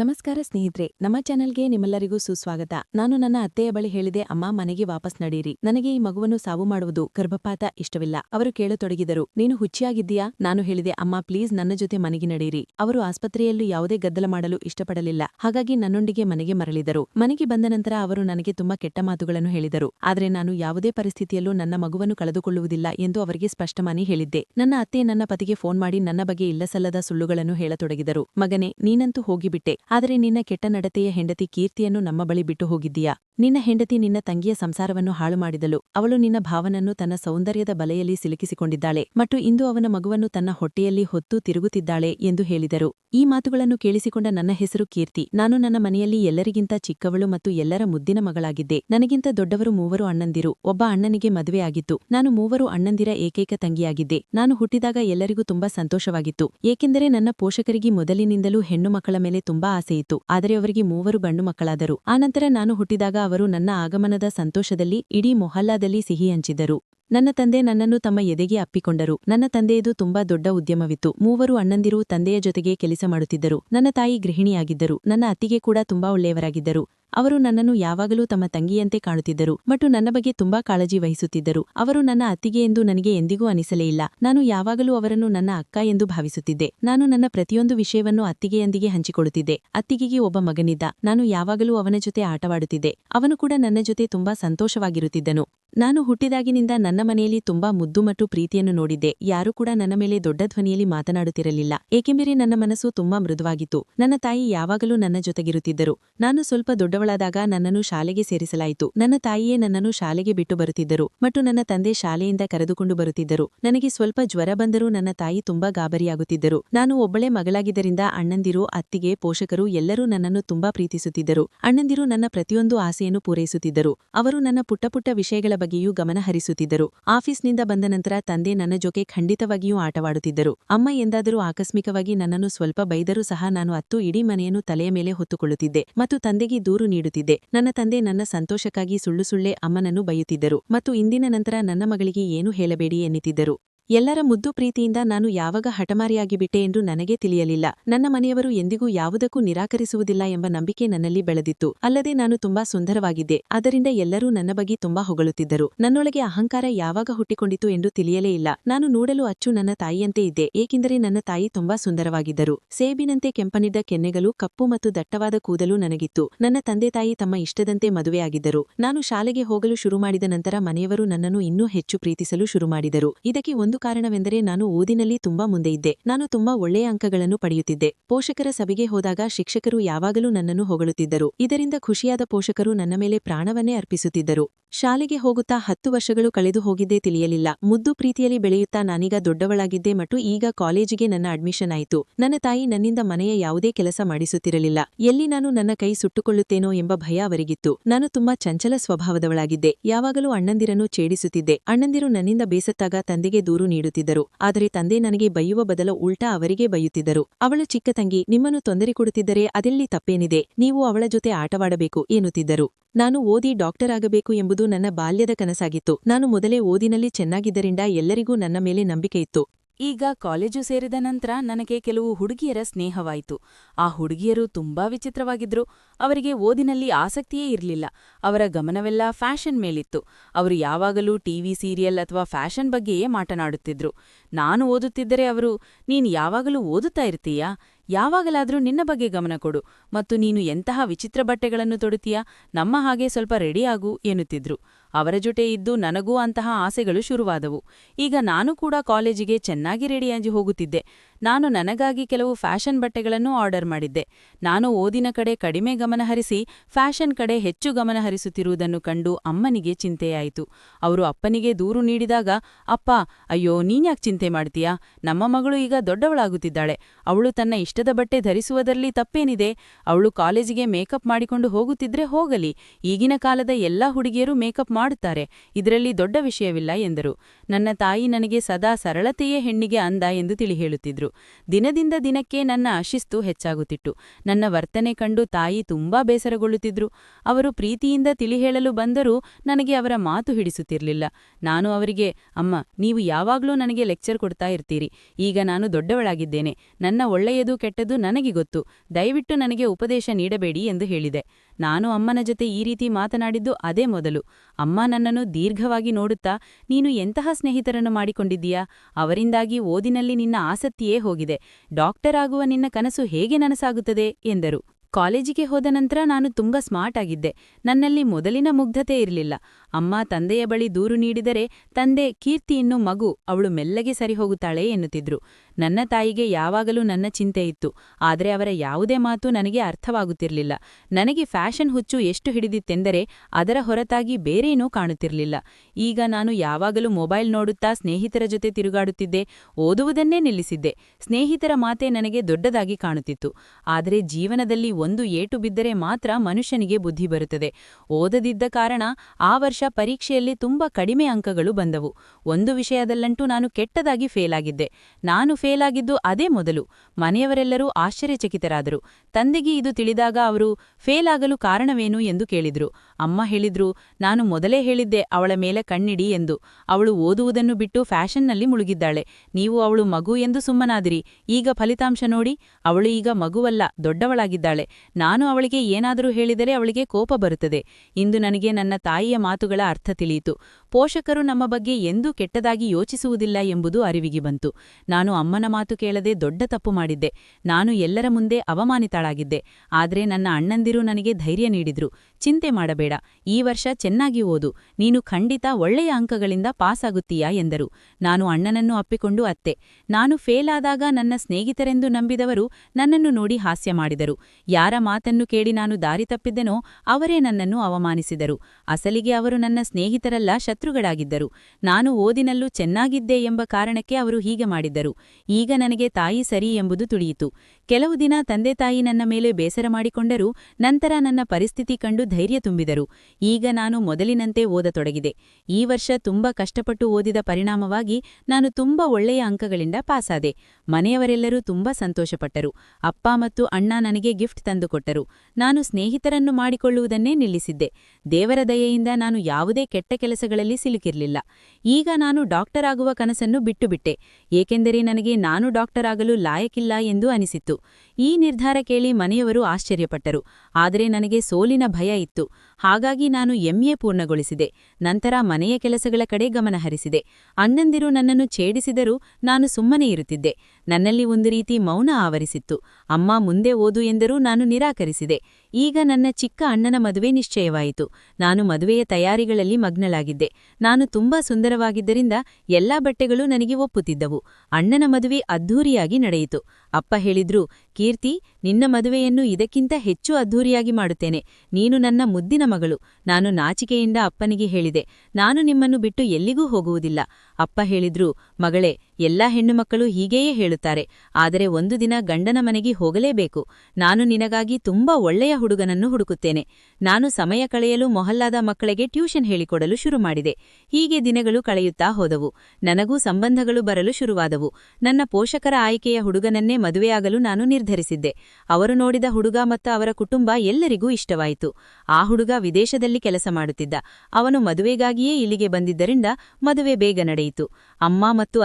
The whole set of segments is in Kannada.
ನಮಸ್ಕಾರ ಸ್ನೇಹಿತರೆ, ನಮ್ಮ ಚಾನೆಲ್ಗೆ ನಿಮ್ಮೆಲ್ಲರಿಗೂ ಸುಸ್ವಾಗತ. ನಾನು ನನ್ನ ಅತ್ತೆಯ ಬಳಿ ಹೇಳಿದೆ, ಅಮ್ಮ, ಮನೆಗೆ ವಾಪಸ್ ನಡೀರಿ ನನಗೆ ಈ ಮಗುವನ್ನು ಸಾವು ಮಾಡುವುದು ಗರ್ಭಪಾತ ಇಷ್ಟವಿಲ್ಲ. ಅವರು ಕೇಳತೊಡಗಿದರು, ನೀನು ಹುಚ್ಚಿಯಾಗಿದ್ದೀಯಾ? ನಾನು ಹೇಳಿದೆ, ಅಮ್ಮ, ಪ್ಲೀಸ್ ನನ್ನ ಜೊತೆ ಮನೆಗೆ ನಡೀರಿ ಅವರು ಆಸ್ಪತ್ರೆಯಲ್ಲೂ ಯಾವುದೇ ಗದ್ದಲ ಮಾಡಲು ಇಷ್ಟಪಡಲಿಲ್ಲ. ಹಾಗಾಗಿ ನನ್ನೊಂದಿಗೆ ಮನೆಗೆ ಮರಳಿದರು. ಮನೆಗೆ ಬಂದ ನಂತರ ಅವರು ನನಗೆ ತುಂಬಾ ಕೆಟ್ಟ ಮಾತುಗಳನ್ನು ಹೇಳಿದರು. ಆದರೆ ನಾನು ಯಾವುದೇ ಪರಿಸ್ಥಿತಿಯಲ್ಲೂ ನನ್ನ ಮಗುವನ್ನು ಕಳೆದುಕೊಳ್ಳುವುದಿಲ್ಲ ಎಂದು ಅವರಿಗೆ ಸ್ಪಷ್ಟಮಾನಿ ಹೇಳಿದ್ದೆ. ನನ್ನ ಅತ್ತೆ ನನ್ನ ಪತಿಗೆ ಫೋನ್ ಮಾಡಿ ನನ್ನ ಬಗ್ಗೆ ಇಲ್ಲಸಲ್ಲದ ಸುಳ್ಳುಗಳನ್ನು ಹೇಳತೊಡಗಿದರು. ಮಗನೇ, ನೀನಂತೂ ಹೋಗಿಬಿಟ್ಟೆ. ಆದರೆ ನಿನ್ನ ಕೆಟ್ಟ ನಡತೆಯ ಹೆಂಡತಿ ಕೀರ್ತಿಯನ್ನು ನಮ್ಮ ಬಳಿ ಬಿಟ್ಟು ಹೋಗಿದ್ದೀಯಾ? ನಿನ್ನ ಹೆಂಡತಿ ನಿನ್ನ ತಂಗಿಯ ಸಂಸಾರವನ್ನು ಹಾಳು ಮಾಡಿದಳು. ಅವಳು ನಿನ್ನ ಭಾವನನ್ನು ತನ್ನ ಸೌಂದರ್ಯದ ಬಲೆಯಲ್ಲಿ ಸಿಲುಕಿಸಿಕೊಂಡಿದ್ದಾಳೆ ಮತ್ತು ಇಂದು ಅವನ ಮಗುವನ್ನು ತನ್ನ ಹೊಟ್ಟೆಯಲ್ಲಿ ಹೊತ್ತು ತಿರುಗುತ್ತಿದ್ದಾಳೆ ಎಂದು ಹೇಳಿದರು. ಈ ಮಾತುಗಳನ್ನು ಕೇಳಿಸಿಕೊಂಡ ನನ್ನ ಹೆಸರು ಕೀರ್ತಿ. ನಾನು ನನ್ನ ಮನೆಯಲ್ಲಿ ಎಲ್ಲರಿಗಿಂತ ಚಿಕ್ಕವಳು ಮತ್ತು ಎಲ್ಲರ ಮುದ್ದಿನ ಮಗಳಾಗಿದ್ದೆ. ನನಗಿಂತ ದೊಡ್ಡವರು ಮೂವರು ಅಣ್ಣಂದಿರು. ಒಬ್ಬ ಅಣ್ಣನಿಗೆ ಮದುವೆಯಾಗಿತ್ತು ನಾನು ಮೂವರು ಅಣ್ಣಂದಿರ ಏಕೈಕ ತಂಗಿಯಾಗಿದ್ದೆ. ನಾನು ಹುಟ್ಟಿದಾಗ ಎಲ್ಲರಿಗೂ ತುಂಬಾ ಸಂತೋಷವಾಗಿತ್ತು. ಏಕೆಂದರೆ ನನ್ನ ಪೋಷಕರಿಗೆ ಮೊದಲಿನಿಂದಲೂ ಹೆಣ್ಣು ಮಕ್ಕಳ ಮೇಲೆ ತುಂಬಾ ಆಸೆಯಿತ್ತು. ಆದರೆ ಅವರಿಗೆ ಮೂವರು ಗಂಡು ಮಕ್ಕಳಾದರು. ಆನಂತರ ನಾನು ಹುಟ್ಟಿದಾಗ ಅವರು ನನ್ನ ಆಗಮನದ ಸಂತೋಷದಲ್ಲಿ ಇಡೀ ಮೊಹಲ್ಲಾದಲ್ಲಿ ಸಿಹಿ ಹಂಚಿದ್ದರು ನನ್ನ ತಂದೆ ನನ್ನನ್ನು ತಮ್ಮ ಎದೆಗೆ ಅಪ್ಪಿಕೊಂಡರು. ನನ್ನ ತಂದೆಯದು ತುಂಬಾ ದೊಡ್ಡ ಉದ್ಯಮವಿತ್ತು. ಮೂವರು ಅಣ್ಣಂದಿರು ತಂದೆಯ ಜೊತೆಗೆ ಕೆಲಸ ಮಾಡುತ್ತಿದ್ದರು. ನನ್ನ ತಾಯಿ ಗೃಹಿಣಿಯಾಗಿದ್ದರು. ನನ್ನ ಅತ್ತಿಗೆ ಕೂಡ ತುಂಬಾ ಒಳ್ಳೆಯವರಾಗಿದ್ದರು. ಅವರು ನನ್ನನ್ನು ಯಾವಾಗಲೂ ತಮ್ಮ ತಂಗಿಯಂತೆ ಕಾಣುತ್ತಿದ್ದರು ಮತ್ತು ನನ್ನ ಬಗ್ಗೆ ತುಂಬಾ ಕಾಳಜಿ ವಹಿಸುತ್ತಿದ್ದರು. ಅವರು ನನ್ನ ಅತ್ತಿಗೆ ಎಂದು ನನಗೆ ಎಂದಿಗೂ ಅನಿಸಲೇ ಇಲ್ಲ. ನಾನು ಯಾವಾಗಲೂ ಅವರನ್ನು ನನ್ನ ಅಕ್ಕ ಎಂದು ಭಾವಿಸುತ್ತಿದ್ದೆ. ನಾನು ನನ್ನ ಪ್ರತಿಯೊಂದು ವಿಷಯವನ್ನು ಅತ್ತಿಗೆಯೊಂದಿಗೆ ಹಂಚಿಕೊಳ್ಳುತ್ತಿದ್ದೆ. ಅತ್ತಿಗೆಗೆ ಒಬ್ಬ ಮಗನಿದ್ದ. ನಾನು ಯಾವಾಗಲೂ ಅವನ ಜೊತೆ ಆಟವಾಡುತ್ತಿದ್ದೆ. ಅವನು ಕೂಡ ನನ್ನ ಜೊತೆ ತುಂಬಾ ಸಂತೋಷವಾಗಿರುತ್ತಿದ್ದನು. ನಾನು ಹುಟ್ಟಿದಾಗಿನಿಂದ ನನ್ನ ಮನೆಯಲ್ಲಿ ತುಂಬಾ ಮುದ್ದು ಮತ್ತು ಪ್ರೀತಿಯನ್ನು ನೋಡಿದ್ದೆ. ಯಾರೂ ಕೂಡ ನನ್ನ ಮೇಲೆ ದೊಡ್ಡ ಧ್ವನಿಯಲ್ಲಿ ಮಾತನಾಡುತ್ತಿರಲಿಲ್ಲ. ಏಕೆಂದರೆ ನನ್ನ ಮನಸ್ಸು ತುಂಬಾ ಮೃದುವಾಗಿತ್ತು. ನನ್ನ ತಾಯಿ ಯಾವಾಗಲೂ ನನ್ನ ಜೊತೆಗಿರುತ್ತಿದ್ದರು. ನಾನು ಸ್ವಲ್ಪ ದೊಡ್ಡವಳಾದಾಗ ನನ್ನನ್ನು ಶಾಲೆಗೆ ಸೇರಿಸಲಾಯಿತು. ನನ್ನ ತಾಯಿಯೇ ನನ್ನನ್ನು ಶಾಲೆಗೆ ಬಿಟ್ಟು ಬರುತ್ತಿದ್ದರು ಮತ್ತು ನನ್ನ ತಂದೆ ಶಾಲೆಯಿಂದ ಕರೆದುಕೊಂಡು ಬರುತ್ತಿದ್ದರು. ನನಗೆ ಸ್ವಲ್ಪ ಜ್ವರ ಬಂದರೂ ನನ್ನ ತಾಯಿ ತುಂಬಾ ಗಾಬರಿಯಾಗುತ್ತಿದ್ದರು. ನಾನು ಒಬ್ಬಳೇ ಮಗಳಾಗಿದ್ದರಿಂದ ಅಣ್ಣಂದಿರು, ಅತ್ತಿಗೆ, ಪೋಷಕರು ಎಲ್ಲರೂ ನನ್ನನ್ನು ತುಂಬಾ ಪ್ರೀತಿಸುತ್ತಿದ್ದರು. ಅಣ್ಣಂದಿರು ನನ್ನ ಪ್ರತಿಯೊಂದು ಆಸೆಯನ್ನು ಪೂರೈಸುತ್ತಿದ್ದರು. ಅವರು ನನ್ನ ಪುಟ್ಟ ಪುಟ್ಟ ವಿಷಯಗಳ ಬಗ್ಗೆಯೂ ಗಮನ ಹರಿಸುತ್ತಿದ್ದರು. ಆಫೀಸ್ನಿಂದ ಬಂದ ನಂತರ ತಂದೆ ನನ್ನ ಜೊತೆ ಖಂಡಿತವಾಗಿಯೂ ಆಟವಾಡುತ್ತಿದ್ದರು. ಅಮ್ಮ ಎಂದಾದರೂ ಆಕಸ್ಮಿಕವಾಗಿ ನನ್ನನ್ನು ಸ್ವಲ್ಪ ಬೈದರೂ ಸಹ ನಾನು ಅತ್ತು ಇಡೀ ಮನೆಯನ್ನು ತಲೆಯ ಮೇಲೆ ಹೊತ್ತುಕೊಳ್ಳುತ್ತಿದ್ದೆ ಮತ್ತು ತಂದೆಗೆ ದೂರು ನೀಡುತ್ತಿದ್ದೆ. ನನ್ನ ತಂದೆ ನನ್ನ ಸಂತೋಷಕ್ಕಾಗಿ ಸುಳ್ಳು ಸುಳ್ಳೆ ಅಮ್ಮನನ್ನು ಬೈಯುತ್ತಿದ್ದರು ಮತ್ತು ಇಂದಿನ ನಂತರ ನನ್ನ ಮಗಳಿಗೆ ಏನೂ ಹೇಳಬೇಡಿ ಎನ್ನುತ್ತಿದ್ದರು. ಎಲ್ಲರ ಮುದ್ದು ಪ್ರೀತಿಯಿಂದ ನಾನು ಯಾವಾಗ ಹಠಮಾರಿಯಾಗಿಬಿಟ್ಟೆ ಎಂದು ನನಗೆ ತಿಳಿಯಲಿಲ್ಲ. ನನ್ನ ಮನೆಯವರು ಎಂದಿಗೂ ಯಾವುದಕ್ಕೂ ನಿರಾಕರಿಸುವುದಿಲ್ಲ ಎಂಬ ನಂಬಿಕೆ ನನ್ನಲ್ಲಿ ಬೆಳೆದಿತ್ತು. ಅಲ್ಲದೆ ನಾನು ತುಂಬಾ ಸುಂದರವಾಗಿದ್ದೆ. ಅದರಿಂದ ಎಲ್ಲರೂ ನನ್ನ ಬಗ್ಗೆ ತುಂಬಾ ಹೊಗಳುತ್ತಿದ್ದರು. ನನ್ನೊಳಗೆ ಅಹಂಕಾರ ಯಾವಾಗ ಹುಟ್ಟಿಕೊಂಡಿತು ಎಂದು ತಿಳಿಯಲೇ ಇಲ್ಲ. ನಾನು ನೋಡಲು ಅಚ್ಚು ನನ್ನ ತಾಯಿಯಂತೆ ಇದ್ದೆ. ಏಕೆಂದರೆ ನನ್ನ ತಾಯಿ ತುಂಬಾ ಸುಂದರವಾಗಿದ್ದರು. ಸೇಬಿನಂತೆ ಕೆಂಪನಿದ್ದ ಕೆನ್ನೆಗಳು, ಕಪ್ಪು ಮತ್ತು ದಟ್ಟವಾದ ಕೂದಲು ನನಗಿತ್ತು. ನನ್ನ ತಂದೆ ತಾಯಿ ತಮ್ಮ ಇಷ್ಟದಂತೆ ಮದುವೆಯಾಗಿದ್ದರು ನಾನು ಶಾಲೆಗೆ ಹೋಗಲು ಶುರು ಮಾಡಿದ ನಂತರ ಮನೆಯವರು ನನ್ನನ್ನು ಇನ್ನೂ ಹೆಚ್ಚು ಪ್ರೀತಿಸಲು ಶುರು ಮಾಡಿದರು. ಇದಕ್ಕೆ ಒಂದು ಕಾರಣವೆಂದರೆ ನಾನು ಓದಿನಲ್ಲಿ ತುಂಬಾ ಮುಂದೆ ಇದ್ದೆ. ನಾನು ತುಂಬಾ ಒಳ್ಳೆಯ ಅಂಕಗಳನ್ನು ಪಡೆಯುತ್ತಿದ್ದೆ. ಪೋಷಕರ ಸಭೆಗೆ ಹೋದಾಗ ಶಿಕ್ಷಕರು ಯಾವಾಗಲೂ ನನ್ನನ್ನು ಹೊಗಳುತ್ತಿದ್ದರು. ಇದರಿಂದ ಖುಷಿಯಾದ ಪೋಷಕರು ನನ್ನ ಮೇಲೆ ಪ್ರಾಣವನ್ನೇ ಅರ್ಪಿಸುತ್ತಿದ್ದರು. ಶಾಲೆಗೆ ಹೋಗುತ್ತಾ ಹತ್ತು ವರ್ಷಗಳು ಕಳೆದು ಹೋಗಿದ್ದೇ ತಿಳಿಯಲಿಲ್ಲ. ಮುದ್ದು ಪ್ರೀತಿಯಲ್ಲಿ ಬೆಳೆಯುತ್ತಾ ನಾನೀಗ ದೊಡ್ಡವಳಾಗಿದ್ದೆ ಮತ್ತು ಈಗ ಕಾಲೇಜಿಗೆ ನನ್ನ ಅಡ್ಮಿಷನ್ ಆಯಿತು. ನನ್ನ ತಾಯಿ ನನ್ನಿಂದ ಮನೆಯ ಯಾವುದೇ ಕೆಲಸ ಮಾಡಿಸುತ್ತಿರಲಿಲ್ಲ. ಎಲ್ಲಿ ನಾನು ನನ್ನ ಕೈ ಸುಟ್ಟುಕೊಳ್ಳುತ್ತೇನೋ ಎಂಬ ಭಯ ಅವರಿಗಿತ್ತು. ನಾನು ತುಂಬಾ ಚಂಚಲ ಸ್ವಭಾವದವಳಾಗಿದ್ದೆ. ಯಾವಾಗಲೂ ಅಣ್ಣಂದಿರನ್ನು ಛೇಡಿಸುತ್ತಿದ್ದೆ. ಅಣ್ಣಂದಿರು ನನ್ನಿಂದ ಬೇಸತ್ತಾಗ ತಂದೆಗೆ ದೂರು ನೀಡುತ್ತಿದ್ದರು. ಆದರೆ ತಂದೆ ನನಗೆ ಬೈಯುವ ಬದಲು ಉಲ್ಟಾ ಅವರಿಗೆ ಬೈಯುತ್ತಿದ್ದರು. ಅವಳ ಚಿಕ್ಕ ತಂಗಿ ನಿಮ್ಮನ್ನು ತೊಂದರೆ ಕೊಡುತ್ತಿದ್ದರೆ ಅದೆಲ್ಲಿ ತಪ್ಪೇನಿದೆ. ನೀವು ಅವಳ ಜೊತೆ ಆಟವಾಡಬೇಕು ಎನ್ನುತ್ತಿದ್ದರು. ನಾನು ಓದಿ ಡಾಕ್ಟರ್ ಆಗಬೇಕು ಎಂಬುದು ನನ್ನ ಬಾಲ್ಯದ ಕನಸಾಗಿತ್ತು. ನಾನು ಮೊದಲೇ ಓದಿನಲ್ಲಿ ಚೆನ್ನಾಗಿದ್ದರಿಂದ ಎಲ್ಲರಿಗೂ ನನ್ನ ಮೇಲೆ ನಂಬಿಕೆಯಿತ್ತು ಈಗ ಕಾಲೇಜು ಸೇರಿದ ನಂತರ ನನಗೆ ಕೆಲವು ಹುಡುಗಿಯರ ಸ್ನೇಹವಾಯಿತು. ಆ ಹುಡುಗಿಯರು ತುಂಬಾ ವಿಚಿತ್ರವಾಗಿದ್ರು. ಅವರಿಗೆ ಓದಿನಲ್ಲಿ ಆಸಕ್ತಿಯೇ ಇರಲಿಲ್ಲ. ಅವರ ಗಮನವೆಲ್ಲ ಫ್ಯಾಷನ್ ಮೇಲಿತ್ತು. ಅವರು ಯಾವಾಗಲೂ ಟಿವಿ ಸೀರಿಯಲ್ ಅಥವಾ ಫ್ಯಾಷನ್ ಬಗ್ಗೆಯೇ ಮಾತನಾಡುತ್ತಿದ್ರು. ನಾನು ಓದುತ್ತಿದ್ದರೆ ಅವರು, ನೀನು ಯಾವಾಗಲೂ ಓದುತ್ತಾ ಇರ್ತೀಯಾ? ಯಾವಾಗಲಾದರೂ ನಿನ್ನ ಬಗ್ಗೆ ಗಮನ ಕೊಡು. ಮತ್ತು ನೀನು ಎಂತಹ ವಿಚಿತ್ರ ಬಟ್ಟೆಗಳನ್ನು ತೊಡುತ್ತೀಯಾ? ನಮ್ಮ ಹಾಗೆ ಸ್ವಲ್ಪ ರೆಡಿಯಾಗು ಎನ್ನುತ್ತಿದ್ರು. ಅವರ ಜೊತೆ ಇದ್ದು ನನಗೂ ಅಂತಹ ಆಸೆಗಳು ಶುರುವಾದವು. ಈಗ ನಾನು ಕೂಡ ಕಾಲೇಜಿಗೆ ಚೆನ್ನಾಗಿ ರೆಡಿಯಾಗಿ ಹೋಗುತ್ತಿದ್ದೆ. ನಾನು ನನಗಾಗಿ ಕೆಲವು ಫ್ಯಾಷನ್ ಬಟ್ಟೆಗಳನ್ನು ಆರ್ಡರ್ ಮಾಡಿದ್ದೆ. ನಾನು ಓದಿನ ಕಡೆ ಕಡಿಮೆ ಗಮನಹರಿಸಿ, ಫ್ಯಾಷನ್ ಕಡೆ ಹೆಚ್ಚು ಗಮನಹರಿಸುತ್ತಿರುವುದನ್ನು ಕಂಡು ಅಮ್ಮನಿಗೆ ಚಿಂತೆಯಾಯಿತು. ಅವರು ಅಪ್ಪನಿಗೆ ದೂರು ನೀಡಿದಾಗ, ಅಪ್ಪ, ಅಯ್ಯೋ, ನೀನ್ಯಾಕ್ ಚಿಂತೆ ಮಾಡ್ತೀಯಾ? ನಮ್ಮ ಮಗಳು ಈಗ ದೊಡ್ಡವಳಾಗುತ್ತಿದ್ದಾಳೆ. ಅವಳು ತನ್ನ ಇಷ್ಟದ ಬಟ್ಟೆ ಧರಿಸುವುದರಲ್ಲಿ ತಪ್ಪೇನಿದೆ? ಅವಳು ಕಾಲೇಜಿಗೆ ಮೇಕಪ್ ಮಾಡಿಕೊಂಡು ಹೋಗುತ್ತಿದ್ರೆ ಹೋಗಲಿ. ಈಗಿನ ಕಾಲದ ಎಲ್ಲಾ ಹುಡುಗಿಯರು ಮೇಕಪ್ ಮಾಡುತ್ತಾರೆ. ಇದರಲ್ಲಿ ದೊಡ್ಡ ವಿಷಯವಿಲ್ಲ ಎಂದರು. ನನ್ನ ತಾಯಿ ನನಗೆ ಸದಾ ಸರಳತೆಯೇ ಹೆಣ್ಣಿಗೆ ಅಂದ ಎಂದು ತಿಳಿ ಹೇಳುತ್ತಿದ್ರು. ಇದ್ರು ದಿನದಿಂದ ದಿನಕ್ಕೆ ನನ್ನ ಅಶಿಸ್ತು ಹೆಚ್ಚಾಗುತ್ತಿತ್ತು. ನನ್ನ ವರ್ತನೆ ಕಂಡು ತಾಯಿ ತುಂಬಾ ಬೇಸರಗೊಳ್ಳುತ್ತಿದ್ರು. ಅವರು ಪ್ರೀತಿಯಿಂದ ತಿಳಿ ಹೇಳಲು ಬಂದರೂ ನನಗೆ ಅವರ ಮಾತು ಹಿಡಿಸುತ್ತಿರಲಿಲ್ಲ. ನಾನು ಅವರಿಗೆ, ಅಮ್ಮ, ನೀವು ಯಾವಾಗಲೂ ನನಗೆ ಲೆಕ್ಚರ್ ಕೊಡ್ತಾ ಇರ್ತೀರಿ. ಈಗ ನಾನು ದೊಡ್ಡವಳಾಗಿದ್ದೇನೆ. ನನ್ನ ಒಳ್ಳೆಯದು ಕೆಟ್ಟದು ನನಗೆ ಗೊತ್ತು. ದಯವಿಟ್ಟು ನನಗೆ ಉಪದೇಶ ನೀಡಬೇಡಿ ಎಂದು ಹೇಳಿದೆ. ನಾನು ಅಮ್ಮನ ಜೊತೆ ಈ ರೀತಿ ಮಾತನಾಡಿದ್ದು ಅದೇ ಮೊದಲು. ಅಮ್ಮ ನನ್ನನ್ನು ದೀರ್ಘವಾಗಿ ನೋಡುತ್ತಾ, ನೀನು ಎಂತಹ ಸ್ನೇಹಿತರನ್ನು ಮಾಡಿಕೊಂಡಿದ್ದೀಯಾ? ಅವರಿಂದಾಗಿ ಓದಿನಲ್ಲಿ ನಿನ್ನ ಆಸಕ್ತಿಯೇ ಹೋಗಿದೆ. ಡಾಕ್ಟರ್ ಆಗುವ ನಿನ್ನ ಕನಸು ಹೇಗೆ ನನಸಾಗುತ್ತದೆ? ಎಂದರು. ಕಾಲೇಜಿಗೆ ಹೋದ ನಂತರ ನಾನು ತುಂಬಾ ಸ್ಮಾರ್ಟ್ ಆಗಿದ್ದೆ. ನನ್ನಲ್ಲಿ ಮೊದಲಿನ ಮುಗ್ಧತೆ ಇರಲಿಲ್ಲ. ಅಮ್ಮ ತಂದೆಯ ಬಳಿ ದೂರು ನೀಡಿದರೆ, ತಂದೆ ಕೀರ್ತಿಯನ್ನು ಮಗು, ಅವಳು ಮೆಲ್ಲಗೆ ಸರಿ ಹೋಗುತ್ತಾಳೆ ಎನ್ನುತ್ತಿದ್ರು. ನನ್ನ ತಾಯಿಗೆ ಯಾವಾಗಲೂ ನನ್ನ ಚಿಂತೆ ಇತ್ತು, ಆದರೆ ಅವರ ಯಾವುದೇ ಮಾತು ನನಗೆ ಅರ್ಥವಾಗುತ್ತಿರಲಿಲ್ಲ. ನನಗೆ ಫ್ಯಾಷನ್ ಹುಚ್ಚು ಎಷ್ಟು ಹಿಡಿದಿತ್ತೆಂದರೆ ಅದರ ಹೊರತಾಗಿ ಬೇರೇನೂ ಕಾಣುತ್ತಿರಲಿಲ್ಲ. ಈಗ ನಾನು ಯಾವಾಗಲೂ ಮೊಬೈಲ್ ನೋಡುತ್ತಾ ಸ್ನೇಹಿತರ ಜೊತೆ ತಿರುಗಾಡುತ್ತಿದ್ದೆ, ಓದುವುದನ್ನೇ ನಿಲ್ಲಿಸಿದ್ದೆ. ಸ್ನೇಹಿತರ ಮಾತೆ ನನಗೆ ದೊಡ್ಡದಾಗಿ ಕಾಣುತ್ತಿತ್ತು. ಆದರೆ ಜೀವನದಲ್ಲಿ ಒಂದು ಏಟು ಬಿದ್ದರೆ ಮಾತ್ರ ಮನುಷ್ಯನಿಗೆ ಬುದ್ಧಿ ಬರುತ್ತದೆ. ಓದದಿದ್ದ ಕಾರಣ ಆ ವರ್ಷ ಪರೀಕ್ಷೆಯಲ್ಲಿ ತುಂಬಾ ಕಡಿಮೆ ಅಂಕಗಳು ಬಂದವು. ಒಂದು ವಿಷಯದಲ್ಲಂಟೂ ನಾನು ಕೆಟ್ಟದಾಗಿ ಫೇಲ್ ಆಗಿದ್ದೆ ನಾನು ಫೇಲಾಗಿದ್ದು ಅದೇ ಮೊದಲು. ಮನೆಯವರೆಲ್ಲರೂ ಆಶ್ಚರ್ಯಚಕಿತರಾದರು. ತಂದೆಗೆ ಇದು ತಿಳಿದಾಗ ಅವರು ಫೇಲ್ ಆಗಲು ಕಾರಣವೇನು? ಎಂದು ಕೇಳಿದ್ರು. ಅಮ್ಮ ಹೇಳಿದ್ರು, ನಾನು ಮೊದಲೇ ಹೇಳಿದ್ದೆ ಅವಳ ಮೇಲೆ ಕಣ್ಣಿಡಿ ಎಂದು. ಅವಳು ಓದುವುದನ್ನು ಬಿಟ್ಟು ಫ್ಯಾಷನ್ನಲ್ಲಿ ಮುಳುಗಿದ್ದಾಳೆ. ನೀವು ಅವಳು ಮಗು ಎಂದು ಸುಮ್ಮನಾದಿರಿ. ಈಗ ಫಲಿತಾಂಶ ನೋಡಿ. ಅವಳು ಈಗ ಮಗುವಲ್ಲ, ದೊಡ್ಡವಳಾಗಿದ್ದಾಳೆ. ನಾನು ಅವಳಿಗೆ ಏನಾದರೂ ಹೇಳಿದರೆ ಅವಳಿಗೆ ಕೋಪ ಬರುತ್ತದೆ. ಇಂದು ನನಗೆ ನನ್ನ ತಾಯಿಯ ಮಾತುಗಳ ಅರ್ಥ ತಿಳಿಯಿತು. ಪೋಷಕರು ನಮ್ಮ ಬಗ್ಗೆ ಎಂದೂ ಕೆಟ್ಟದಾಗಿ ಯೋಚಿಸುವುದಿಲ್ಲ ಎಂಬುದು ಅರಿವಿಗೆ ಬಂತು. ನಾನು ಅಮ್ಮನ ಮಾತು ಕೇಳದೆ ದೊಡ್ಡ ತಪ್ಪು ಮಾಡಿದ್ದೆ. ನಾನು ಎಲ್ಲರ ಮುಂದೆ ಅವಮಾನಿತಳಾಗಿದ್ದೆ. ಆದರೆ ನನ್ನ ಅಣ್ಣಂದಿರು ನನಗೆ ಧೈರ್ಯ ನೀಡಿದ್ರು. ಚಿಂತೆ ಮಾಡಬೇಡ. ಈ ವರ್ಷ ಚೆನ್ನಾಗಿ ಓದು. ನೀನು ಖಂಡಿತ ಒಳ್ಳೆಯ ಅಂಕಗಳಿಂದ ಪಾಸಾಗುತ್ತೀಯಾ ಎಂದರು. ನಾನು ಅಣ್ಣನನ್ನು ಅಪ್ಪಿಕೊಂಡು ಅತ್ತೆ. ನಾನು ಫೇಲಾದಾಗ ನನ್ನ ಸ್ನೇಹಿತರೆಂದು ನಂಬಿದವರು ನನ್ನನ್ನು ನೋಡಿ ಹಾಸ್ಯ ಮಾಡಿದರು. ಯಾರ ಮಾತನ್ನು ಕೇಳಿ ನಾನು ದಾರಿ ತಪ್ಪಿದ್ದೆನೋ ಅವರೇ ನನ್ನನ್ನು ಅವಮಾನಿಸಿದರು. ಅಸಲಿಗೆ ಅವರು ನನ್ನ ಸ್ನೇಹಿತರಲ್ಲ, ಶತ್ರುಗಳಾಗಿದ್ದರು. ನಾನು ಓದಿನಲ್ಲೂ ಚೆನ್ನಾಗಿದ್ದೆ ಎಂಬ ಕಾರಣಕ್ಕೆ ಅವರು ಹೀಗೆ ಮಾಡಿದ್ದರು. ಈಗ ನನಗೆ ತಾಯಿ ಸರಿ ಎಂಬುದು ತುಳಿಯಿತು. ಕೆಲವು ದಿನ ತಂದೆ ತಾಯಿ ನನ್ನ ಮೇಲೆ ಬೇಸರ ಮಾಡಿಕೊಂಡರೂ, ನಂತರ ನನ್ನ ಪರಿಸ್ಥಿತಿ ಕಂಡು ಧೈರ್ಯ ತುಂಬಿದರು. ಈಗ ನಾನು ಮೊದಲಿನಂತೆ ಓದತೊಡಗಿದೆ. ಈ ವರ್ಷ ತುಂಬಾ ಕಷ್ಟಪಟ್ಟು ಓದಿದ ಪರಿಣಾಮವಾಗಿ ನಾನು ತುಂಬಾ ಒಳ್ಳೆಯ ಅಂಕಗಳಿಂದ ಪಾಸಾದೆ. ಮನೆಯವರೆಲ್ಲರೂ ತುಂಬಾ ಸಂತೋಷಪಟ್ಟರು. ಅಪ್ಪ ಮತ್ತು ಅಣ್ಣ ನನಗೆ ಗಿಫ್ಟ್ ತಂದುಕೊಟ್ಟರು. ನಾನು ಸ್ನೇಹಿತರನ್ನು ಮಾಡಿಕೊಳ್ಳುವುದನ್ನೇ ನಿಲ್ಲಿಸಿದ್ದೆ. ದೇವರ ದಯೆಯಿಂದ ನಾನು ಯಾವುದೇ ಕೆಟ್ಟ ಕೆಲಸಗಳಲ್ಲಿ ಸಿಲುಕಿರಲಿಲ್ಲ. ಈಗ ನಾನು ಡಾಕ್ಟರ್ ಆಗುವ ಕನಸನ್ನು ಬಿಟ್ಟುಬಿಟ್ಟೆ. ಏಕೆಂದರೆ ನನಗೆ ನಾನು ಡಾಕ್ಟರ್ ಆಗಲು ಲಾಯಕ್ಕಿಲ್ಲ ಎಂದು ಅನಿಸಿತ್ತು. ಈ ನಿರ್ಧಾರ ಕೇಳಿ ಮನೆಯವರು ಆಶ್ಚರ್ಯಪಟ್ಟರು. ಆದರೆ ನನಗೆ ಸೋಲಿನ ಭಯ ಇತ್ತು. ಹಾಗಾಗಿ ನಾನು ಎಂಎ ಪೂರ್ಣಗೊಳಿಸಿದೆ. ನಂತರ ಮನೆಯ ಕೆಲಸಗಳ ಕಡೆ ಗಮನಹರಿಸಿದೆ. ಅಣ್ಣಂದಿರು ನನ್ನನ್ನು ಛೇಡಿಸಿದರೂ ನಾನು ಸುಮ್ಮನೆ ಇರುತ್ತಿದ್ದೆ. ನನ್ನಲ್ಲಿ ಒಂದು ರೀತಿ ಮೌನ ಆವರಿಸಿತ್ತು. ಅಮ್ಮ ಮುಂದೆ ಓದು ಎಂದರೂ ನಾನು ನಿರಾಕರಿಸಿದೆ. ಈಗ ನನ್ನ ಚಿಕ್ಕ ಅಣ್ಣನ ಮದುವೆ ನಿಶ್ಚಯವಾಯಿತು. ನಾನು ಮದುವೆಯ ತಯಾರಿಗಳಲ್ಲಿ ಮಗ್ನಳಾಗಿದ್ದೆ. ನಾನು ತುಂಬಾ ಸುಂದರವಾಗಿದ್ದರಿಂದ ಎಲ್ಲಾ ಬಟ್ಟೆಗಳು ನನಗೆ ಒಪ್ಪುತ್ತಿದ್ದವು. ಅಣ್ಣನ ಮದುವೆ ಅದ್ಧೂರಿಯಾಗಿ ನಡೆಯಿತು. ಅಪ್ಪ ಹೇಳಿದ್ರು, ಕೀರ್ತಿ, ನಿನ್ನ ಮದುವೆಯನ್ನು ಇದಕ್ಕಿಂತ ಹೆಚ್ಚು ಅದ್ಧೂರಿಯಾಗಿ ಮಾಡುತ್ತೇನೆ. ನೀನು ನನ್ನ ಮುದ್ದಿನ ಮಗಳು. ನಾನು ನಾಚಿಕೆಯಿಂದ ಅಪ್ಪನಿಗೆ ಹೇಳಿದೆ, ನಾನು ನಿಮ್ಮನ್ನು ಬಿಟ್ಟು ಎಲ್ಲಿಗೂ ಹೋಗುವುದಿಲ್ಲ. ಅಪ್ಪ ಹೇಳಿದ್ರು, ಮಗಳೇ ಎಲ್ಲಾ ಹೆಣ್ಣುಮಕ್ಕಳು ಹೀಗೆಯೇ ಹೇಳುತ್ತಾರೆ, ಆದರೆ ಒಂದು ದಿನ ಗಂಡನ ಮನೆಗೆ ಹೋಗಲೇಬೇಕು. ನಾನು ನಿನಗಾಗಿ ತುಂಬಾ ಒಳ್ಳೆಯ ಹುಡುಗನನ್ನು ಹುಡುಕುತ್ತೇನೆ. ನಾನು ಸಮಯ ಕಳೆಯಲು ಮೊಹಲ್ಲಾದ ಮಕ್ಕಳಿಗೆ ಟ್ಯೂಷನ್ ಹೇಳಿಕೊಡಲು ಶುರು ಮಾಡಿದೆ ಹೀಗೆ ದಿನಗಳು ಕಳೆಯುತ್ತಾ ಹೋದವು. ನನಗೂ ಸಂಬಂಧಗಳು ಬರಲು ಶುರುವಾದವು. ನನ್ನ ಪೋಷಕರ ಆಯ್ಕೆಯ ಹುಡುಗನನ್ನೇ ಮದುವೆಯಾಗಲು ನಾನು ನಿರ್ಧರಿಸಿದ್ದೆ. ಅವರು ನೋಡಿದ ಹುಡುಗ ಮತ್ತು ಅವರ ಕುಟುಂಬ ಎಲ್ಲರಿಗೂ ಇಷ್ಟವಾಯಿತು. ಆ ಹುಡುಗ ವಿದೇಶದಲ್ಲಿ ಕೆಲಸ ಮಾಡುತ್ತಿದ್ದ. ಅವನು ಮದುವೆಗಾಗಿಯೇ ಇಲ್ಲಿಗೆ ಬಂದಿದ್ದರಿಂದ ಮದುವೆ ಬೇಗ ನಡೆಯಿತು. ಅಮ್ಮ ಮತ್ತು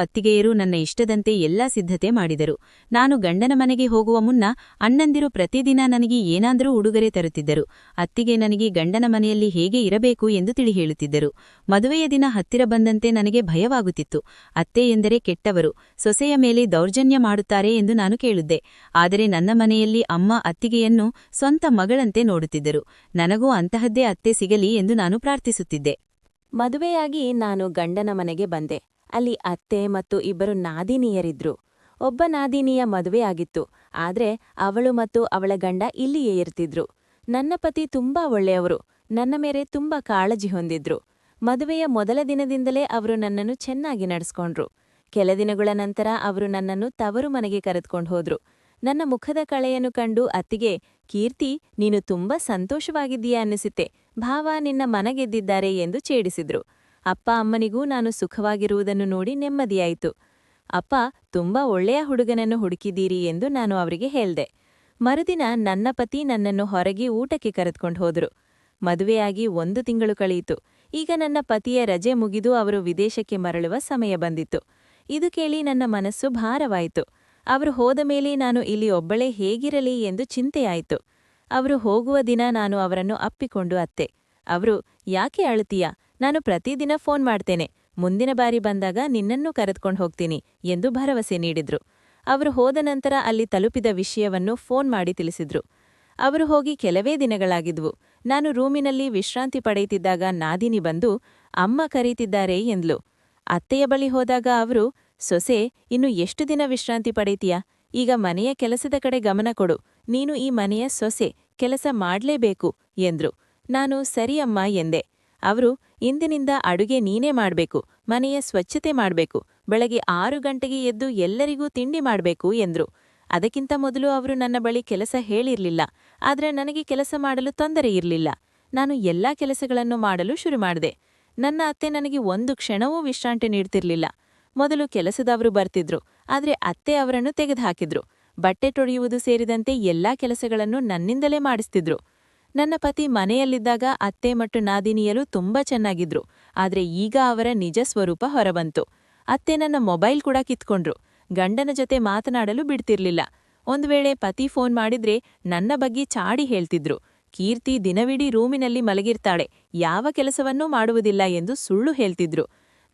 ನನ್ನ ಇಷ್ಟದಂತೆ ಎಲ್ಲಾ ಸಿದ್ಧತೆ ಮಾಡಿದರು. ನಾನು ಗಂಡನ ಮನೆಗೆ ಹೋಗುವ ಮುನ್ನ ಅಣ್ಣಂದಿರು ಪ್ರತಿದಿನ ನನಗೆ ಏನಾದರೂ ಉಡುಗೊರೆ ತರುತ್ತಿದ್ದರು. ಅತ್ತಿಗೆ ನನಗೆ ಗಂಡನ ಮನೆಯಲ್ಲಿ ಹೇಗೆ ಇರಬೇಕು ಎಂದು ತಿಳಿ ಹೇಳುತ್ತಿದ್ದರು. ಮದುವೆಯ ದಿನ ಹತ್ತಿರ ಬಂದಂತೆ ನನಗೆ ಭಯವಾಗುತ್ತಿತ್ತು. ಅತ್ತೆ ಎಂದರೆ ಕೆಟ್ಟವರು, ಸೊಸೆಯ ಮೇಲೆ ದೌರ್ಜನ್ಯ ಮಾಡುತ್ತಾರೆ ಎಂದು ನಾನು ಕೇಳಿದ್ದೆ. ಆದರೆ ನನ್ನ ಮನೆಯಲ್ಲಿ ಅಮ್ಮ ಅತ್ತಿಗೆಯನ್ನು ಸ್ವಂತ ಮಗಳಂತೆ ನೋಡುತ್ತಿದ್ದರು. ನನಗೂ ಅಂತಹದ್ದೇ ಅತ್ತೆ ಸಿಗಲಿ ಎಂದು ನಾನು ಪ್ರಾರ್ಥಿಸುತ್ತಿದ್ದೆ. ಮದುವೆಯಾಗಿ ನಾನು ಗಂಡನ ಮನೆಗೆ ಬಂದೆ. ಅಲ್ಲಿ ಅತ್ತೆ ಮತ್ತು ಇಬ್ಬರು ನಾದಿನಿಯರಿದ್ರು. ಒಬ್ಬ ನಾದಿನಿಯ ಮದುವೆಯಾಗಿತ್ತು ಆದ್ರೆ ಅವಳು ಮತ್ತು ಅವಳ ಗಂಡ ಇಲ್ಲಿಯೇ ಇರ್ತಿದ್ರು. ನನ್ನ ಪತಿ ತುಂಬಾ ಒಳ್ಳೆಯವರು, ನನ್ನ ಮೇರೆ ತುಂಬಾ ಕಾಳಜಿ ಹೊಂದಿದ್ರು. ಮದುವೆಯ ಮೊದಲ ದಿನದಿಂದಲೇ ಅವರು ನನ್ನನ್ನು ಚೆನ್ನಾಗಿ ನಡೆಸ್ಕೊಂಡ್ರು. ಕೆಲ ದಿನಗಳ ನಂತರ ಅವರು ನನ್ನನ್ನು ತವರು ಮನೆಗೆ ಕರೆದುಕೊಂಡು ಹೋದ್ರು. ನನ್ನ ಮುಖದ ಕಳೆಯನ್ನು ಕಂಡು ಅತ್ತಿಗೆ, ಕೀರ್ತಿ, ನೀನು ತುಂಬಾ ಸಂತೋಷವಾಗಿದ್ದೀಯಾ ಅನ್ನಿಸುತ್ತೆ. ಭಾವ ನಿನ್ನ ಮನಗೆದ್ದಿದ್ದಾರೆ ಎಂದು ಛೇಡಿಸಿದ್ರು. ಅಪ್ಪ ಅಮ್ಮನಿಗೂ ನಾನು ಸುಖವಾಗಿರುವುದನ್ನು ನೋಡಿ ನೆಮ್ಮದಿಯಾಯಿತು. ಅಪ್ಪ, ತುಂಬಾ ಒಳ್ಳೆಯ ಹುಡುಗನನ್ನು ಹುಡುಕಿದ್ದೀರಿ ಎಂದು ನಾನು ಅವರಿಗೆ ಹೇಳ್ದೆ. ಮರುದಿನ ನನ್ನ ಪತಿ ನನ್ನನ್ನು ಹೊರಗೆ ಊಟಕ್ಕೆ ಕರೆದುಕೊಂಡು ಹೋದರು. ಮದುವೆಯಾಗಿ ಒಂದು ತಿಂಗಳು ಕಳೆಯಿತು. ಈಗ ನನ್ನ ಪತಿಯ ರಜೆ ಮುಗಿದು ಅವರು ವಿದೇಶಕ್ಕೆ ಮರಳುವ ಸಮಯ ಬಂದಿತ್ತು. ಇದು ಕೇಳಿ ನನ್ನ ಮನಸ್ಸು ಭಾರವಾಯಿತು. ಅವರು ಹೋದ ಮೇಲೆ ನಾನು ಇಲ್ಲಿ ಒಬ್ಬಳೇ ಹೇಗಿರಲಿ ಎಂದು ಚಿಂತೆಯಾಯಿತು. ಅವರು ಹೋಗುವ ದಿನ ನಾನು ಅವರನ್ನು ಅಪ್ಪಿಕೊಂಡು ಅತ್ತೆ. ಅವರು ಯಾಕೆ ಅಳುತ್ತೀಯಾ? ನಾನು ಪ್ರತಿದಿನ ಫೋನ್ ಮಾಡ್ತೇನೆ. ಮುಂದಿನ ಬಾರಿ ಬಂದಾಗ ನಿನ್ನನ್ನೂ ಕರೆದುಕೊಂಡು ಹೋಗ್ತೀನಿ ಎಂದು ಭರವಸೆ ನೀಡಿದ್ರು. ಅವರು ಹೋದ ನಂತರ ಅಲ್ಲಿ ತಲುಪಿದ ವಿಷಯವನ್ನು ಫೋನ್ ಮಾಡಿ ತಿಳಿಸಿದ್ರು. ಅವರು ಹೋಗಿ ಕೆಲವೇ ದಿನಗಳಾಗಿದ್ವು. ನಾನು ರೂಮಿನಲ್ಲಿ ವಿಶ್ರಾಂತಿ ಪಡೆಯುತ್ತಿದ್ದಾಗ ನಾದಿನಿ ಬಂದು, ಅಮ್ಮ ಕರೀತಿದ್ದಾರೆ ಎಂದ್ಲು. ಅತ್ತೆಯ ಬಳಿ ಹೋದಾಗ ಅವರು, ಸೊಸೆ, ಇನ್ನು ಎಷ್ಟು ದಿನ ವಿಶ್ರಾಂತಿ ಪಡೆಯುತ್ತೀಯಾ? ಈಗ ಮನೆಯ ಕೆಲಸದ ಕಡೆ ಗಮನ ಕೊಡು. ನೀನು ಈ ಮನೆಯ ಸೊಸೆ, ಕೆಲಸ ಮಾಡ್ಲೇಬೇಕು ಎಂದ್ರು. ನಾನು, ಸರಿ ಅಮ್ಮ ಎಂದೆ. ಅವರು, ಇಂದಿನಿಂದ ಅಡುಗೆ ನೀನೇ ಮಾಡಬೇಕು, ಮನೆಯ ಸ್ವಚ್ಛತೆ ಮಾಡಬೇಕು, ಬೆಳಗ್ಗೆ ಆರು ಗಂಟೆಗೆ ಎದ್ದು ಎಲ್ಲರಿಗೂ ತಿಂಡಿ ಮಾಡಬೇಕು ಎಂದ್ರು. ಅದಕ್ಕಿಂತ ಮೊದಲು ಅವರು ನನ್ನ ಬಳಿ ಕೆಲಸ ಹೇಳಿರಲಿಲ್ಲ, ಆದರೆ ನನಗೆ ಕೆಲಸ ಮಾಡಲು ತೊಂದರೆ ಇರಲಿಲ್ಲ. ನಾನು ಎಲ್ಲಾ ಕೆಲಸಗಳನ್ನು ಮಾಡಲು ಶುರು ಮಾಡಿದೆ. ನನ್ನ ಅತ್ತೆ ನನಗೆ ಒಂದು ಕ್ಷಣವೂ ವಿಶ್ರಾಂತಿ ನೀಡ್ತಿರ್ಲಿಲ್ಲ. ಮೊದಲು ಕೆಲಸದವರು ಬರ್ತಿದ್ರು, ಆದರೆ ಅತ್ತೆ ಅವರನ್ನು ತೆಗೆದುಹಾಕಿದ್ರು. ಬಟ್ಟೆ ತೊಳೆಯುವುದು ಸೇರಿದಂತೆ ಎಲ್ಲಾ ಕೆಲಸಗಳನ್ನು ನನ್ನಿಂದಲೇ ಮಾಡಿಸ್ತಿದ್ರು. ನನ್ನ ಪತಿ ಮನೆಯಲ್ಲಿದ್ದಾಗ ಅತ್ತೆ ಮತ್ತು ನಾದಿನಿಯಲು ತುಂಬಾ ಚೆನ್ನಾಗಿದ್ರು. ಆದ್ರೆ ಈಗ ಅವರ ನಿಜ ಸ್ವರೂಪ ಹೊರಬಂತು. ಅತ್ತೆ ನನ್ನ ಮೊಬೈಲ್ ಕೂಡ ಕಿತ್ಕೊಂಡ್ರು. ಗಂಡನ ಜೊತೆ ಮಾತನಾಡಲು ಬಿಡ್ತಿರ್ಲಿಲ್ಲ. ಒಂದು ವೇಳೆ ಪತಿ ಫೋನ್ ಮಾಡಿದ್ರೆ ನನ್ನ ಬಗ್ಗೆ ಚಾಡಿ ಹೇಳ್ತಿದ್ರು. ಕೀರ್ತಿ ದಿನವಿಡೀ ರೂಮಿನಲ್ಲಿ ಮಲಗಿರ್ತಾಳೆ. ಯಾವ ಕೆಲಸವನ್ನೂ ಮಾಡುವುದಿಲ್ಲ ಎಂದು ಸುಳ್ಳು ಹೇಳ್ತಿದ್ರು.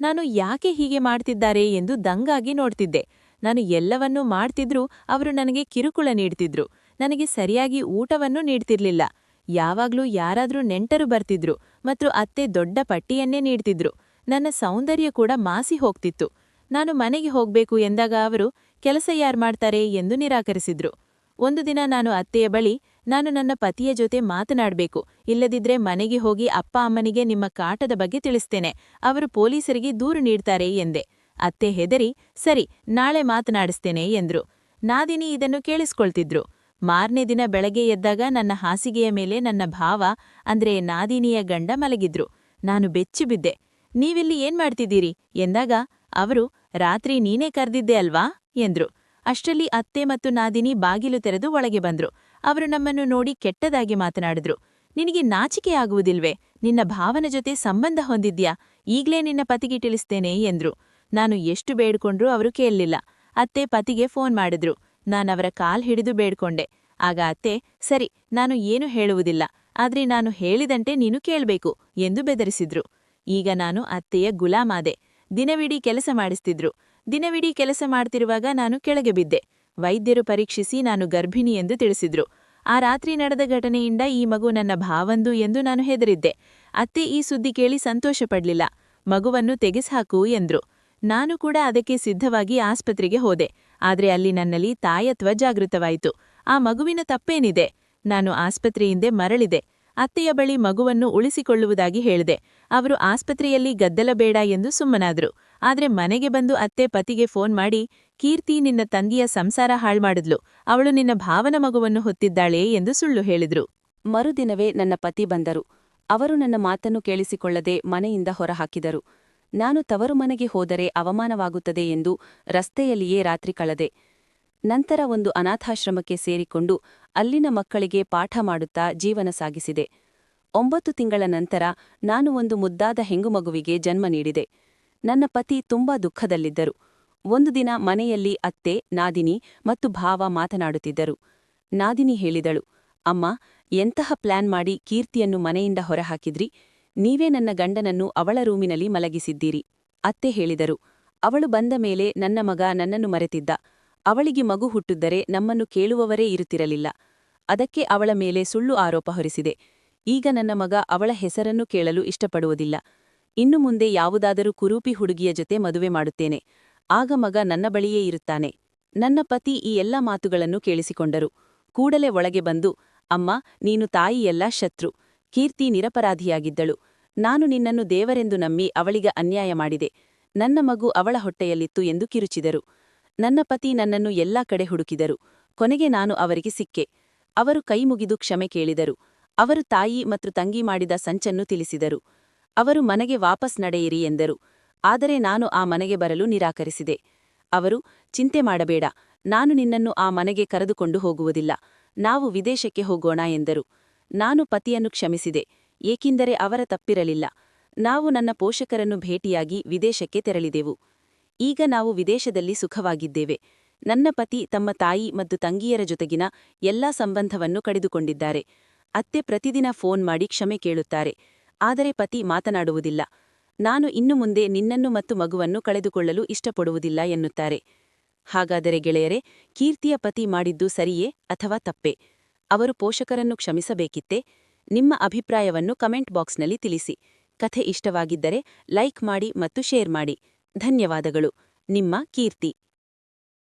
ನಾನು ಯಾಕೆ ಹೀಗೆ ಮಾಡ್ತಿದ್ದಾರೆ ಎಂದು ದಂಗಾಗಿ ನೋಡ್ತಿದ್ದೆ. ನಾನು ಎಲ್ಲವನ್ನೂ ಮಾಡ್ತಿದ್ರೂ ಅವರು ನನಗೆ ಕಿರುಕುಳ ನೀಡ್ತಿದ್ರು. ನನಗೆ ಸರಿಯಾಗಿ ಊಟವನ್ನೂ ನೀಡ್ತಿರ್ಲಿಲ್ಲ. ಯಾವಾಗ್ಲೂ ಯಾರಾದ್ರೂ ನೆಂಟರು ಬರ್ತಿದ್ರು ಮತ್ತು ಅತ್ತೆ ದೊಡ್ಡ ಪಟ್ಟಿಯನ್ನೇ ನೀಡ್ತಿದ್ರು. ನನ್ನ ಸೌಂದರ್ಯ ಕೂಡ ಮಾಸಿ ಹೋಗ್ತಿತ್ತು. ನಾನು ಮನೆಗೆ ಹೋಗ್ಬೇಕು ಎಂದಾಗ ಅವರು, ಕೆಲಸ ಯಾರ್ ಮಾಡ್ತಾರೆ? ಎಂದು ನಿರಾಕರಿಸಿದ್ರು. ಒಂದು ದಿನ ನಾನು ಅತ್ತೆಯ ಬಳಿ, ನಾನು ನನ್ನ ಪತಿಯ ಜೊತೆ ಮಾತನಾಡಬೇಕು. ಇಲ್ಲದಿದ್ರೆ ಮನೆಗೆ ಹೋಗಿ ಅಪ್ಪ ಅಮ್ಮನಿಗೆ ನಿಮ್ಮ ಕಾಟದ ಬಗ್ಗೆ ತಿಳಿಸ್ತೇನೆ. ಅವರು ಪೊಲೀಸರಿಗೆ ದೂರು ನೀಡ್ತಾರೆ, ಎಂದೆ. ಅತ್ತೆ ಹೆದರಿ, ಸರಿ, ನಾಳೆ ಮಾತನಾಡಿಸ್ತೇನೆ, ಎಂದ್ರು. ನಾದಿನಿ ಇದನ್ನು ಕೇಳಿಸ್ಕೊಳ್ತಿದ್ರು. ಮಾರನೇ ದಿನ ಬೆಳಗ್ಗೆ ಎದ್ದಾಗ ನನ್ನ ಹಾಸಿಗೆಯ ಮೇಲೆ ನನ್ನ ಭಾವ, ಅಂದ್ರೆ ನಾದಿನಿಯ ಗಂಡ ಮಲಗಿದ್ರು. ನಾನು ಬೆಚ್ಚಿಬಿದ್ದೆ ನೀವಿಲ್ಲಿ ಏನ್ ಮಾಡ್ತಿದ್ದೀರಿ? ಎಂದಾಗ, ಅವರು, ರಾತ್ರಿ ನೀನೇ ಕರೆದಿದ್ದೆ ಅಲ್ವಾ? ಎಂದ್ರು. ಅಷ್ಟರಲ್ಲಿ ಅತ್ತೆ ಮತ್ತು ನಾದಿನಿ ಬಾಗಿಲು ತೆರೆದು ಒಳಗೆ ಬಂದ್ರು. ಅವರು ನಮ್ಮನ್ನು ನೋಡಿ ಕೆಟ್ಟದಾಗಿ ಮಾತನಾಡಿದ್ರು. ನಿನಗೆ ನಾಚಿಕೆ ಆಗುವುದಿಲ್ವೇ? ನಿನ್ನ ಭಾವನ ಜೊತೆ ಸಂಬಂಧ ಹೊಂದಿದ್ಯಾ? ಈಗ್ಲೇ ನಿನ್ನ ಪತಿಗೆ ತಿಳಿಸ್ತೇನೆ, ಎಂದ್ರು. ನಾನು ಎಷ್ಟು ಬೇಡ್ಕೊಂಡ್ರೂ ಅವರು ಕೇಳಲಿಲ್ಲ. ಅತ್ತೆ ಪತಿಗೆ ಫೋನ್ ಮಾಡಿದ್ರು. ನಾನವರ ಕಾಲ್ ಹಿಡಿದು ಬೇಡ್ಕೊಂಡೆ. ಆಗ ಅತ್ತೆ, ಸರಿ, ನಾನು ಏನು ಹೇಳುವುದಿಲ್ಲ. ಆದ್ರೆ ನಾನು ಹೇಳಿದಂತೆ ನೀನು ಕೇಳ್ಬೇಕು, ಎಂದು ಬೆದರಿಸಿದ್ರು. ಈಗ ನಾನು ಅತ್ತೆಯ ಗುಲಾಮಾದೆ. ದಿನವಿಡೀ ಕೆಲಸ ಮಾಡಿಸ್ತಿದ್ರು. ದಿನವಿಡೀ ಕೆಲಸ ಮಾಡ್ತಿರುವಾಗ ನಾನು ಕೆಳಗೆ ಬಿದ್ದೆ. ವೈದ್ಯರು ಪರೀಕ್ಷಿಸಿ ನಾನು ಗರ್ಭಿಣಿ ಎಂದು ತಿಳಿಸಿದ್ರು. ಆ ರಾತ್ರಿ ನಡೆದ ಘಟನೆಯಿಂದ ಈ ಮಗು ನನ್ನ ಭಾವಂದು ಎಂದು ನಾನು ಹೆದರಿದ್ದೆ. ಅತ್ತೆ ಈ ಸುದ್ದಿ ಕೇಳಿ ಸಂತೋಷಪಡ್ಲಿಲ್ಲ. ಮಗುವನ್ನು ತೆಗೆಸ್ಹಾಕು ಎಂದ್ರು. ನಾನು ಕೂಡ ಅದಕ್ಕೆ ಸಿದ್ಧವಾಗಿ ಆಸ್ಪತ್ರೆಗೆ ಹೋದೆ. ಆದ್ರೆ ಅಲ್ಲಿ ನನ್ನಲ್ಲಿ ತಾಯತ್ವ ಜಾಗೃತವಾಯಿತು ಆ ಮಗುವಿನ ತಪ್ಪೇನಿದೆ? ನಾನು ಆಸ್ಪತ್ರೆಯಿಂದೆ ಮರಳಿದೆ. ಅತ್ತೆಯ ಬಳಿ ಮಗುವನ್ನು ಉಳಿಸಿಕೊಳ್ಳುವುದಾಗಿ ಹೇಳಿದೆ. ಅವರು ಆಸ್ಪತ್ರೆಯಲ್ಲಿ ಗದ್ದಲ ಬೇಡ ಎಂದು ಸುಮ್ಮನಾದರು. ಆದರೆ ಮನೆಗೆ ಬಂದು ಅತ್ತೆ ಪತಿಗೆ ಫೋನ್ ಮಾಡಿ, ಕೀರ್ತಿ ನಿನ್ನ ತಂಗಿಯ ಸಂಸಾರ ಹಾಳ್ಮಾಡಿದ್ಲು. ಅವಳು ನಿನ್ನ ಭಾವನ ಮಗುವನ್ನು ಹೊತ್ತಿದ್ದಾಳೆ ಎಂದು ಸುಳ್ಳು ಹೇಳಿದ್ರು. ಮರುದಿನವೇ ನನ್ನ ಪತಿ ಬಂದರು. ಅವರು ನನ್ನ ಮಾತನ್ನು ಕೇಳಿಸಿಕೊಳ್ಳದೆ ಮನೆಯಿಂದ ಹೊರಹಾಕಿದರು. ನಾನು ತವರು ಮನೆಗೆ ಹೋದರೆ ಅವಮಾನವಾಗುತ್ತದೆ ಎಂದು ರಸ್ತೆಯಲ್ಲಿಯೇ ರಾತ್ರಿ ಕಳೆದೆ. ನಂತರ ಒಂದು ಅನಾಥಾಶ್ರಮಕ್ಕೆ ಸೇರಿಕೊಂಡು ಅಲ್ಲಿನ ಮಕ್ಕಳಿಗೆ ಪಾಠ ಮಾಡುತ್ತಾ ಜೀವನ ಸಾಗಿಸಿದೆ. ಒಂಬತ್ತು ತಿಂಗಳ ನಂತರ ನಾನು ಒಂದು ಮುದ್ದಾದ ಹೆಂಗುಮಗುವಿಗೆ ಜನ್ಮ ನೀಡಿದೆ. ನನ್ನ ಪತಿ ತುಂಬಾ ದುಃಖದಲ್ಲಿದ್ದರು. ಒಂದು ದಿನ ಮನೆಯಲ್ಲಿ ಅತ್ತೆ, ನಾದಿನಿ ಮತ್ತು ಭಾವ ಮಾತನಾಡುತ್ತಿದ್ದರು. ನಾದಿನಿ ಹೇಳಿದಳು, ಅಮ್ಮ, ಎಂತಹ ಪ್ಲಾನ್ ಮಾಡಿ ಕೀರ್ತಿಯನ್ನು ಮನೆಯಿಂದ ಹೊರಹಾಕಿದ್ರಿ? ನೀವೇ ನನ್ನ ಗಂಡನನ್ನು ಅವಳ ರೂಮಿನಲ್ಲಿ ಮಲಗಿಸಿದ್ದೀರಿ. ಅತ್ತೆ ಹೇಳಿದರು, ಅವಳು ಬಂದ ಮೇಲೆ ನನ್ನ ಮಗ ನನ್ನನ್ನು ಮರೆತಿದ್ದ. ಅವಳಿಗೆ ಮಗು ಹುಟ್ಟಿದ್ದರೆ ನಮ್ಮನ್ನು ಕೇಳುವವರೇ ಇರುತ್ತಿರಲಿಲ್ಲ. ಅದಕ್ಕೆ ಅವಳ ಮೇಲೆ ಸುಳ್ಳು ಆರೋಪ ಹೊರಿಸಿದೆ. ಈಗ ನನ್ನ ಮಗ ಅವಳ ಹೆಸರನ್ನು ಕೇಳಲು ಇಷ್ಟಪಡುವುದಿಲ್ಲ. ಇನ್ನು ಮುಂದೆ ಯಾವುದಾದರೂ ಕುರೂಪಿ ಹುಡುಗಿಯ ಜೊತೆ ಮದುವೆ ಮಾಡುತ್ತೇನೆ. ಆಗ ಮಗ ನನ್ನ ಬಳಿಯೇ ಇರುತ್ತಾನೆ. ನನ್ನ ಪತಿ ಈ ಎಲ್ಲ ಮಾತುಗಳನ್ನು ಕೇಳಿಸಿಕೊಂಡರು. ಕೂಡಲೇ ಒಳಗೆ ಬಂದು, ಅಮ್ಮ, ನೀನು ತಾಯಿಯೆಲ್ಲ ಶತ್ರು. ಕೀರ್ತಿ ನಿರಪರಾಧಿಯಾಗಿದ್ದಳು. ನಾನು ನಿನ್ನನ್ನು ದೇವರೆಂದು ನಂಬಿ ಅವಳಿಗೆ ಅನ್ಯಾಯ ಮಾಡಿದೆ. ನನ್ನ ಮಗು ಅವಳ ಹೊಟ್ಟೆಯಲ್ಲಿತ್ತು ಎಂದು ಕಿರುಚಿದರು. ನನ್ನ ಪತಿ ನನ್ನನ್ನು ಎಲ್ಲಾ ಕಡೆ ಹುಡುಕಿದರು. ಕೊನೆಗೆ ನಾನು ಅವರಿಗೆ ಸಿಕ್ಕೆ. ಅವರು ಕೈಮುಗಿದು ಕ್ಷಮೆ ಕೇಳಿದರು. ಅವರು ತಾಯಿ ಮತ್ತು ತಂಗಿ ಮಾಡಿದ ಸಂಚನ್ನು ತಿಳಿಸಿದರು. ಅವರು ಮನೆಗೆ ವಾಪಸ್ ನಡೆಯಿರಿ ಎಂದರು. ಆದರೆ ನಾನು ಆ ಮನೆಗೆ ಬರಲು ನಿರಾಕರಿಸಿದೆ. ಅವರು, ಚಿಂತೆ ಮಾಡಬೇಡ. ನಾನು ನಿನ್ನನ್ನು ಆ ಮನೆಗೆ ಕರೆದುಕೊಂಡು ಹೋಗುವುದಿಲ್ಲ. ನಾವು ವಿದೇಶಕ್ಕೆ ಹೋಗೋಣ ಎಂದರು. ನಾನು ಪತಿಯನ್ನು ಕ್ಷಮಿಸಿದೆ, ಏಕೆಂದರೆ ಅವರ ತಪ್ಪಿರಲಿಲ್ಲ. ನಾವು ನನ್ನ ಪೋಷಕರನ್ನು ಭೇಟಿಯಾಗಿ ವಿದೇಶಕ್ಕೆ ತೆರಳಿದೆವು. ಈಗ ನಾವು ವಿದೇಶದಲ್ಲಿ ಸುಖವಾಗಿದ್ದೇವೆ. ನನ್ನ ಪತಿ ತಮ್ಮ ತಾಯಿ ಮತ್ತು ತಂಗಿಯರ ಜೊತೆಗಿನ ಎಲ್ಲಾ ಸಂಬಂಧವನ್ನು ಕಡಿದುಕೊಂಡಿದ್ದಾರೆ. ಅತ್ತೆ ಪ್ರತಿದಿನ ಫೋನ್ ಮಾಡಿ ಕ್ಷಮೆ ಕೇಳುತ್ತಾರೆ, ಆದರೆ ಪತಿ ಮಾತನಾಡುವುದಿಲ್ಲ. ನಾನು ಇನ್ನು ಮುಂದೆ ನಿನ್ನನ್ನು ಮತ್ತು ಮಗುವನ್ನು ಕಳೆದುಕೊಳ್ಳಲು ಇಷ್ಟಪಡುವುದಿಲ್ಲ ಎನ್ನುತ್ತಾರೆ. ಹಾಗಾದರೆ ಗೆಳೆಯರೆ, ಕೀರ್ತಿಯ ಪತಿ ಮಾಡಿದ್ದು ಸರಿಯೇ ಅಥವಾ ತಪ್ಪೆ? ಅವರು ಪೋಷಕರನ್ನು ಕ್ಷಮಿಸಬೇಕಿತ್ತೆ. ನಿಮ್ಮ ಅಭಿಪ್ರಾಯವನ್ನು ಕಮೆಂಟ್ ಬಾಕ್ಸ್ನಲ್ಲಿ ತಿಳಿಸಿ. ಕಥೆ ಇಷ್ಟವಾಗಿದ್ದರೆ ಲೈಕ್ ಮಾಡಿ ಮತ್ತು ಶೇರ್ ಮಾಡಿ. ಧನ್ಯವಾದಗಳು. ನಿಮ್ಮ ಕೀರ್ತಿ.